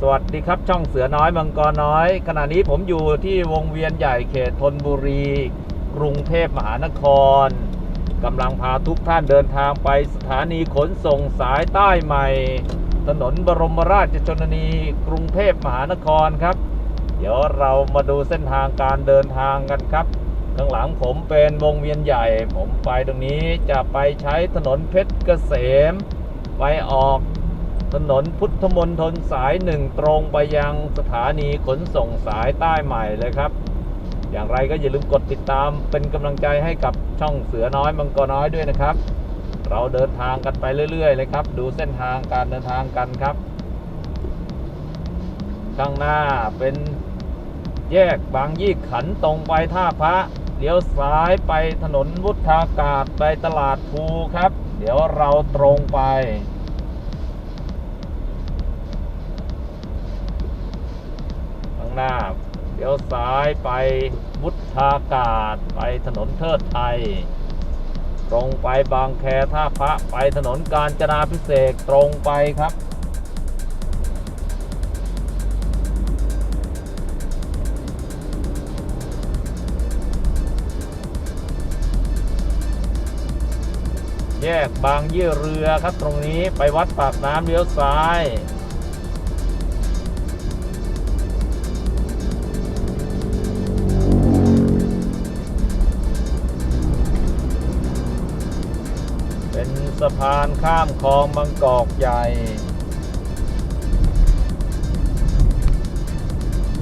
สวัสดีครับช่องเสือน้อยมังกรน้อย ขณะนี้ผมอยู่ที่วงเวียนใหญ่เขตธนบุรี กรุงเทพมหานครกำลังพาทุกท่านเดินทางไปสถานีขนส่งสายใต้ใหม่ ถนนบรมราชชนนี กรุงเทพมหานครครับ เดี๋ยวเรามาดูเส้นทางการเดินทางกันครับข้างหลังผมเป็นวงเวียนใหญ่ ผมไปตรงนี้จะไปใช้ถนนเพชรเกษม ไปออก ถนนพุทธมณฑลสายหนึ่งตรงไปยังสถานีขนส่งสายใต้ใหม่เลยครับ อย่างไรก็อย่าลืมกดติดตามเป็นกำลังใจให้กับช่องเสือน้อยมังกรน้อยด้วยนะครับ เราเดินทางกันไปเรื่อยๆเลยครับ ดูเส้นทางการเดินทางกันครับ ข้างหน้าเป็นแยกบางยี่ขันตรงไปท่าพระเลี้ยวซ้ายไปถนนวุฒากาศไปตลาดภูครับ เดี๋ยวเราตรงไป หน้าเลี้ยวซ้ายไปวุฒากาศไปถนนเทิดไทย ตรงไปบางแคท่าพระไปถนนกาญจนาพิเศษตรงไปครับ แยกบางยี่เรือครับตรงนี้ไปวัดปากน้ำเลี้ยวซ้ายะพานข้ามคลองบางกอกใหญ่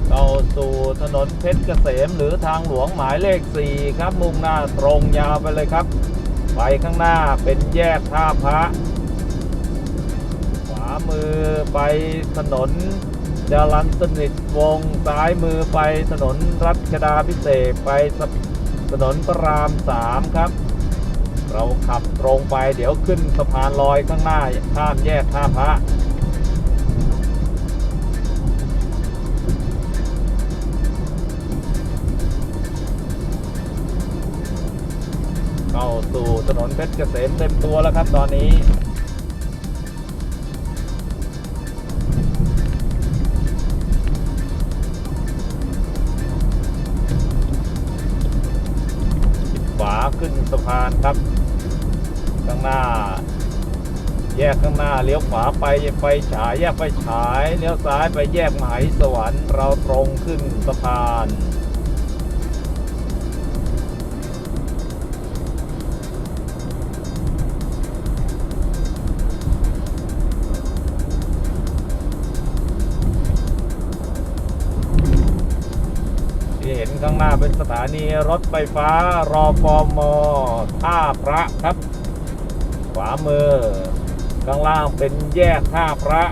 เข้าสู่ถนนเพชรเกษมหรือทางหลวงหมายเลข 4 ครับ มุ่งหน้าตรงยาวไปเลยครับ ไปข้างหน้าเป็นแยกท่าพระ ขวามือไปถนนจรันสนิทวงซ้ายมือไปถนนรัชดาพิเศษกไปถนนพระรามสามครับ เราขับตรงไปเดี๋ยวขึ้นสะพานลอยข้างหน้าข้ามแยกท่าพระเข้าสู่ถนนเพชรเกษมเต็มตัวแล้วครับตอนนี้ ยกข้างหน้าเลี้ยวขวาไปไฟฉายแยกไฟฉายเลี้ยวซ้ายไปแยกมหาสวรรค์เราตรงขึ้นสะพานที่เห็นข้างหน้าเป็นสถานีรถไฟฟ้ารอฟอมอท่าพระครับ ขวามือ ข้างล่างเป็นแยกท่าพระ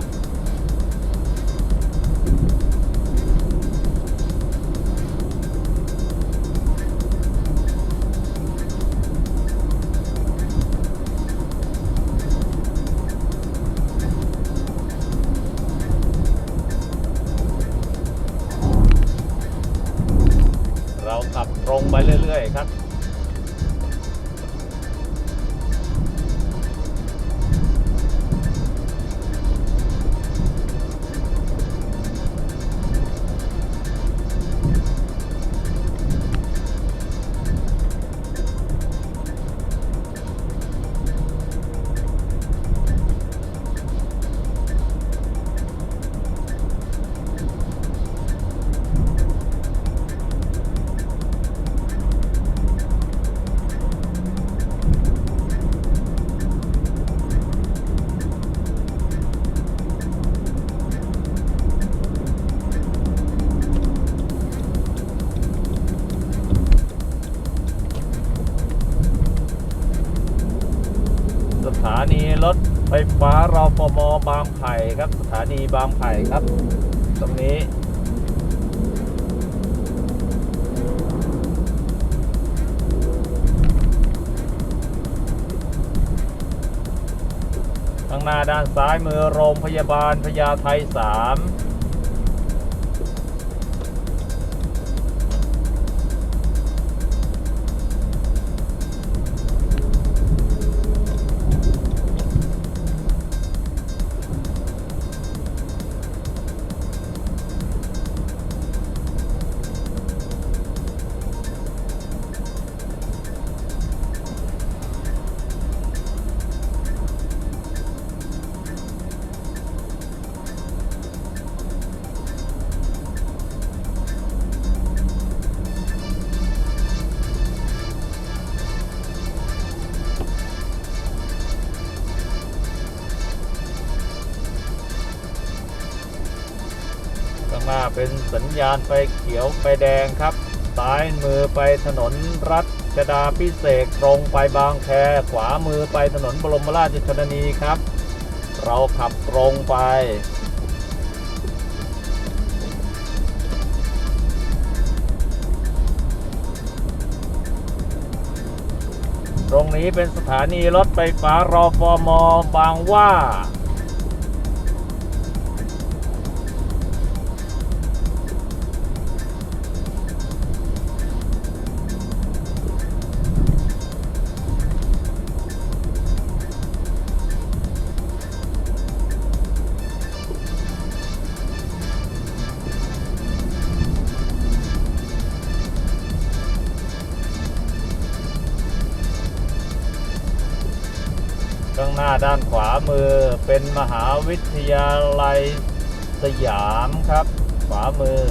านีรถไฟฟ้ารอฟมบางไผ่ครับ สถานีบางไผ่ครับ ตรงนี้ ข้างหน้าด้านซ้ายมือโรงพยาบาลพญาไทสาม ญาณไฟเขียวไฟแดงครับ ซ้ายมือไปถนนรัชดาพิเศษตรงไปบางแค ขวามือไปถนนบรมราชชนนีครับ เราขับตรงไปตรงนี้เป็นสถานีรถไฟฟ้ารอฟอมอบางว่า น้าด้านขวามือเป็นมหาวิทยาลัยสยามครับ ขวามือ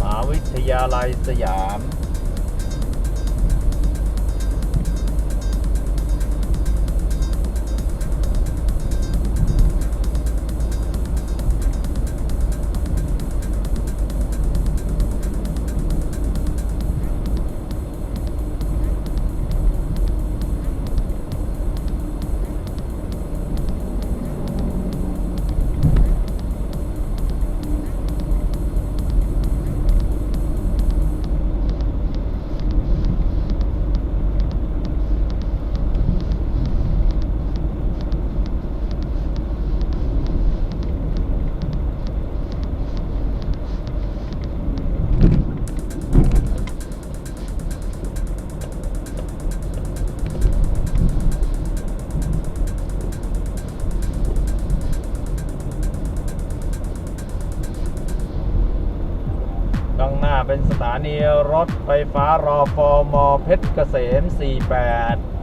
มหาวิทยาลัยสยาม เป็นสถานีรถไฟฟ้ารอฟอมอเพชรเกษม 48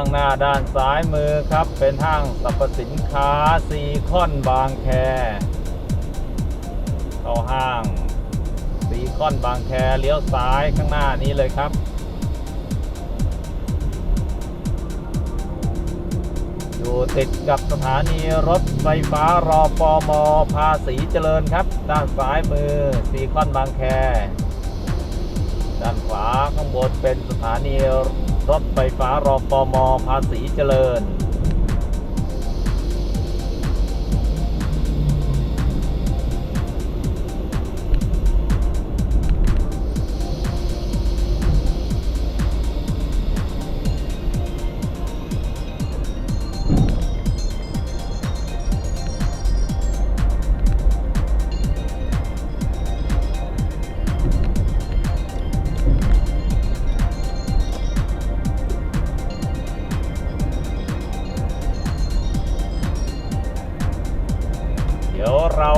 ข้างหน้าด้านซ้ายมือครับ เป็นห้างสรรพสินค้าซีคอนบางแคเข้าห้างซีคอนบางแคเลี้ยวซ้ายข้างหน้านี้เลยครับอยู่ติดกับสถานีรถไฟฟ้ารอปอมอภาษีเจริญครับ ด้านซ้ายมือซีคอนบางแค ด้านขวาข้างบนเป็นสถานี รถไฟฟ้ารอฟอมอภาษีเจริญ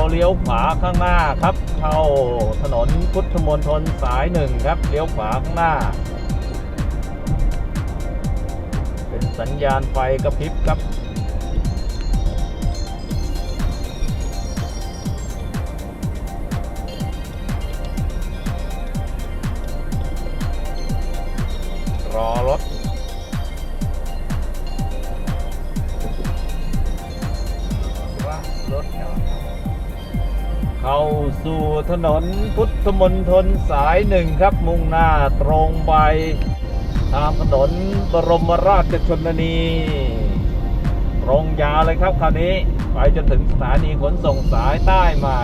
เราเลี้ยวขวาข้างหน้าครับ เข้าถนนพุทธมณฑลสายหนึ่งครับ เลี้ยวขวาข้างหน้า เป็นสัญญาณไฟกระพริบครับ ถนนพุทธมณฑลสายหนึ่งครับ มุ่งหน้าตรงไปตามถนนบรมราชชนนี ตรงยาวเลยครับคราวนี้ ไปจนถึงสถานีขนส่งสายใต้ใหม่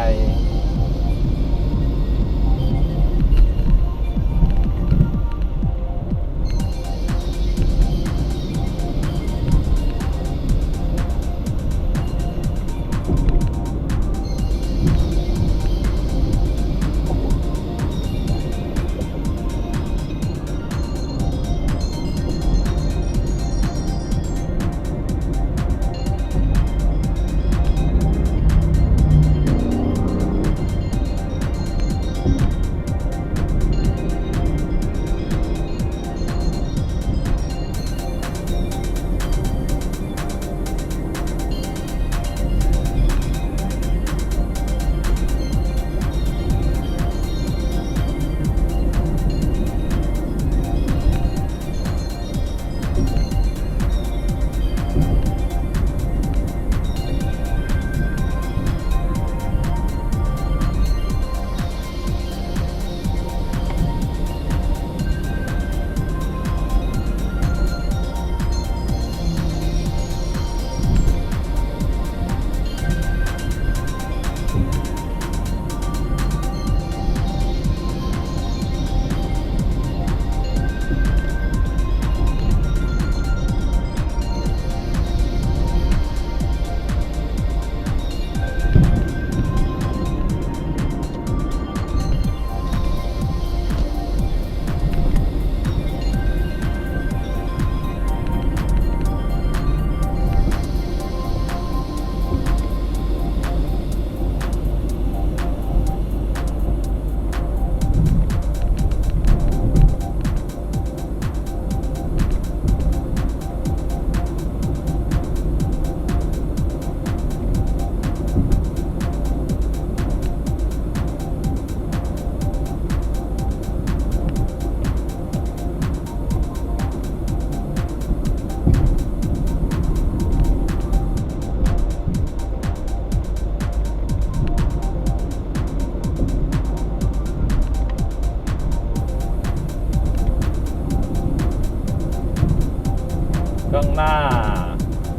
ข้างหน้า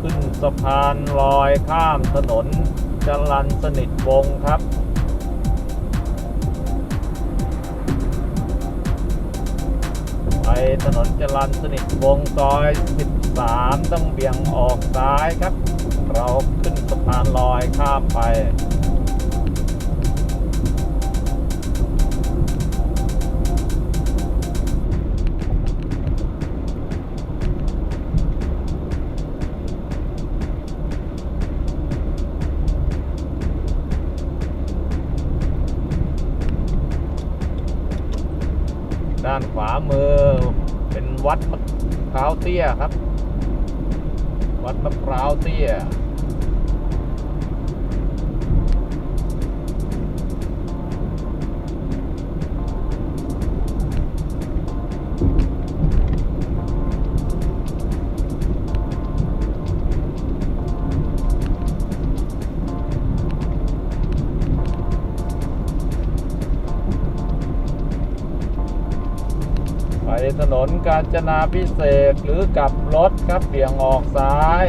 ขึ้นสะพานลอยข้ามถนนจรันสนิทวงครับไปถนนจรันสนิทวงซอย 13 ต้องเบี่ยงออกซ้ายครับ เราขึ้นสะพานลอยข้ามไป ด้านขวามือ เป็นวัดมะพร้าวเตี้ยครับ วัดมะพร้าวเตี้ย ถนนกาญจนาพิเศษหรือกลับรถครับเบี่ยงออกซ้าย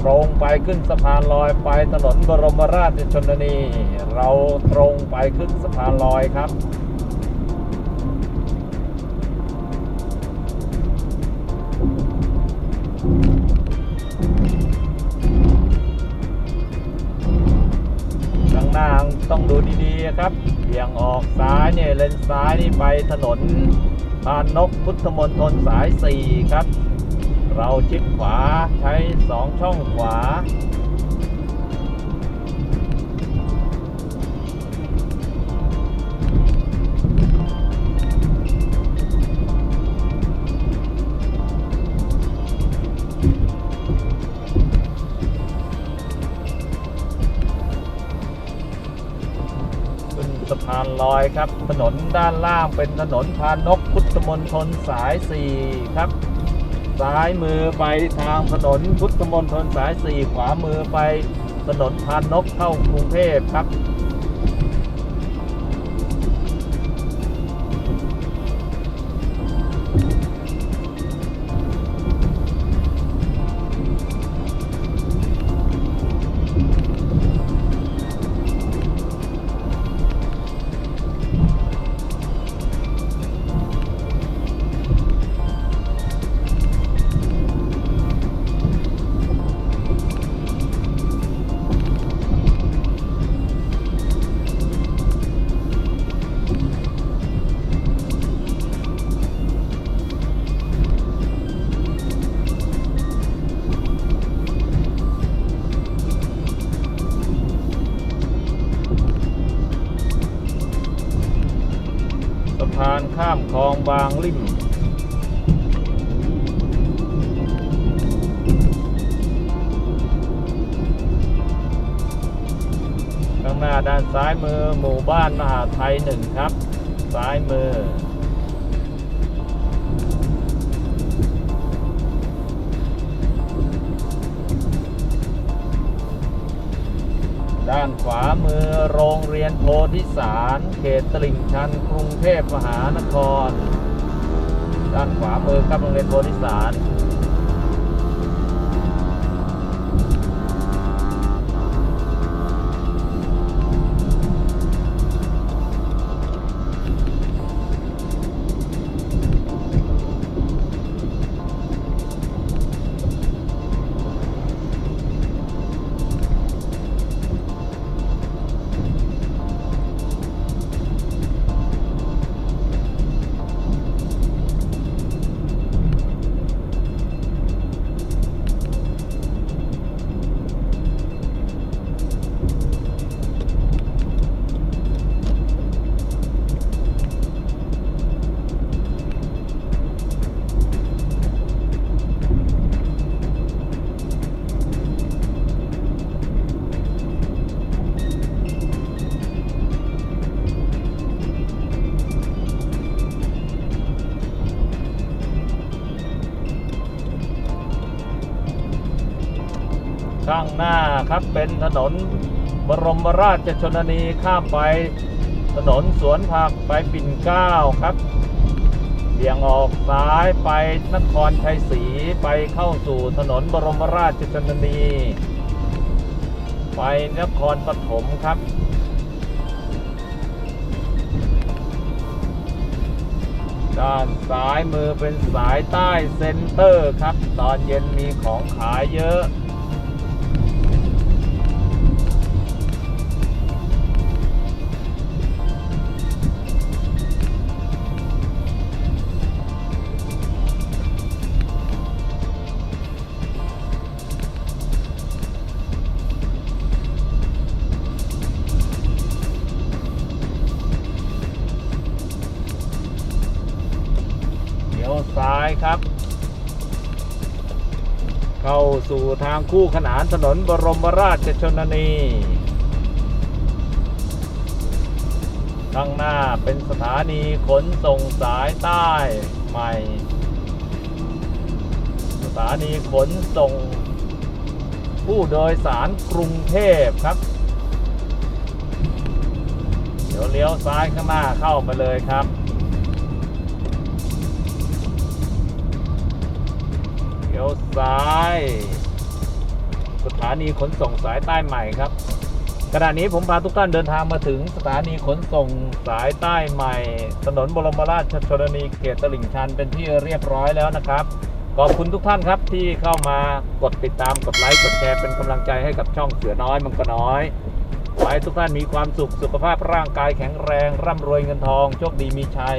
ตรงไปขึ้นสะพานลอยไปถนนบรมราชชนนี เราตรงไปขึ้นสะพานลอยครับข้างหน้าต้องดูดีๆครับเบี่ยงออกซ้ายเนี่ยเลนซ้ายนี่ไปถนน พานนกพุทธมณฑลสาย 4 ครับ เราชิดขวาใช้ 2 ช่องขวา ลอยครับ ถนนด้านล่างเป็นถนนพานกพุทธมณฑลสาย 4 ครับ ซ้ายมือไปทางถนนพุทธมณฑลสาย 4 ขวามือไปถนนพานกเข้ากรุงเทพครับ ข้ามคลองบางลิ่มข้างหน้าด้านซ้ายมือหมู่บ้านมหาไทยหนึ่งครับ ซ้ายมือ ด้านขวามือโรงเรียนโพธิสารเขตตลิ่งชันกรุงเทพมหานคร ด้านขวามือครับโรงเรียนโพธิสาร ครับ เป็นถนนบรมราชชนนีข้ามไปถนนสวนผักไปปิ่นเกล้าครับเบี่ยงออกซ้ายไปนครชัยศรีไปเข้าสู่ถนนบรมราชชนนี ไปนครปฐมครับ ด้านซ้ายมือเป็นสายใต้เซ็นเตอร์ครับ ตอนเย็นมีของขายเยอะ ครับ เข้าสู่ทางคู่ขนานถนนบรมราชชนนีข้างหน้าเป็นสถานีขนส่งสายใต้ใหม่ สถานีขนส่ง ผู้โดยสารกรุงเทพครับ เดี๋ยวเลี้ยวซ้ายข้างหน้าเข้าไปเลยครับ ซ้าย สถานีขนส่งสายใต้ใหม่ครับขณะนี้ผมพาทุกท่านเดินทางมาถึงสถานีขนส่งสายใต้ใหม่ ถนนบรมราชชนนีเขตตลิ่งชันเป็นที่เรียบร้อยแล้วนะครับ ขอบคุณทุกท่านครับที่เข้ามากดติดตามกดไลค์กดแชร์เป็นกำลังใจให้กับช่องเสือน้อยมังกรน้อยขอให้ทุกท่านมีความสุขสุขภาพร่างกายแข็งแรง ร่ำรวยเงินทองโชคดีมีชัย